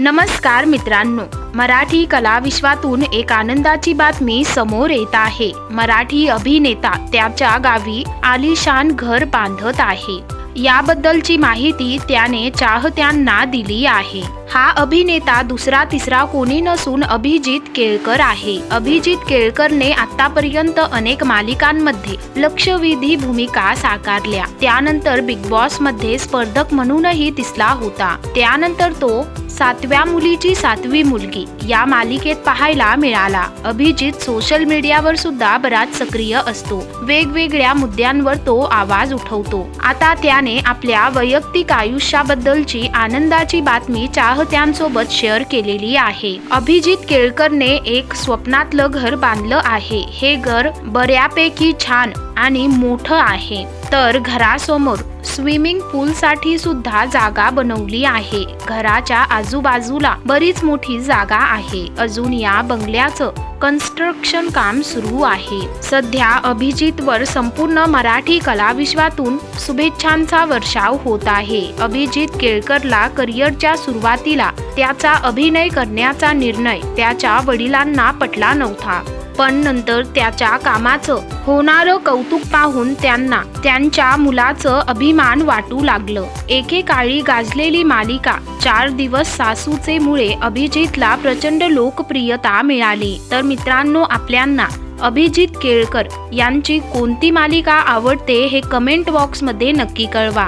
नमस्कार मित्रांनो मराठी कला विश्वातून एक आनंदाची बातमी समोर येत आहे. मराठी अभिनेता त्याच्या गावी आलिशान घर बांधत आहे. याबद्दलची माहिती त्याने चाहत्यांना दिली आहे. हा अभिनेता दुसरा तिसरा कोणी नसून अभिजित केळकर आहे. अभिजित केळकरने आतापर्यंत अनेक मालिकांमध्ये लक्षवेधी भूमिका साकारल्या. त्यानंतर बिग बॉसमध्ये स्पर्धक म्हणूनही दिसला होता. त्यानंतर तो सातव्या मुलीची सातवी मुलगी या मालिकेत पाहायला मिळाला. अभिजित सोशल मीडियावर सुद्धा बराच सक्रिय असतो. वेगवेगळ्या मुद्द्यांवर तो आवाज उठवतो. आता त्याने आपल्या वैयक्तिक आयुष्याबद्दलची आनंदाची बातमी चाहत्यांसोबत शेअर केलेली आहे. अभिजित केळकरने एक स्वप्नातलं घर बांधलं आहे. हे घर बऱ्यापैकी छान आणि मोठं आहे. तर घरासमोर स्विमिंग पूल साठी सुद्धा जागा बनवली आहे. घराच्या आजूबाजूला बरीच मोठी जागा आहे. अजून या बंगल्याचं कन्स्ट्रक्शन काम सुरू आहे. सध्या अभिजित वर संपूर्ण मराठी कला विश्वातून शुभेच्छांचा वर्षाव होत आहे. अभिजित केळकरला करिअरच्या सुरुवातीला त्याचा अभिनय करण्याचा निर्णय त्याच्या वडिलांना पटला नव्हता. पण नंतर त्याच्या कामाचं होणारं कौतुक पाहून त्यांना त्यांच्या मुलाचं अभिमान वाटू लागलं. एकेकाळी गाजलेली मालिका चार दिवस सासूचे मुळे अभिजितला प्रचंड लोकप्रियता मिळाली. तर मित्रांनो आपल्यांना अभिजित केळकर यांची कोणती मालिका आवडते हे कमेंट बॉक्समध्ये नक्की कळवा.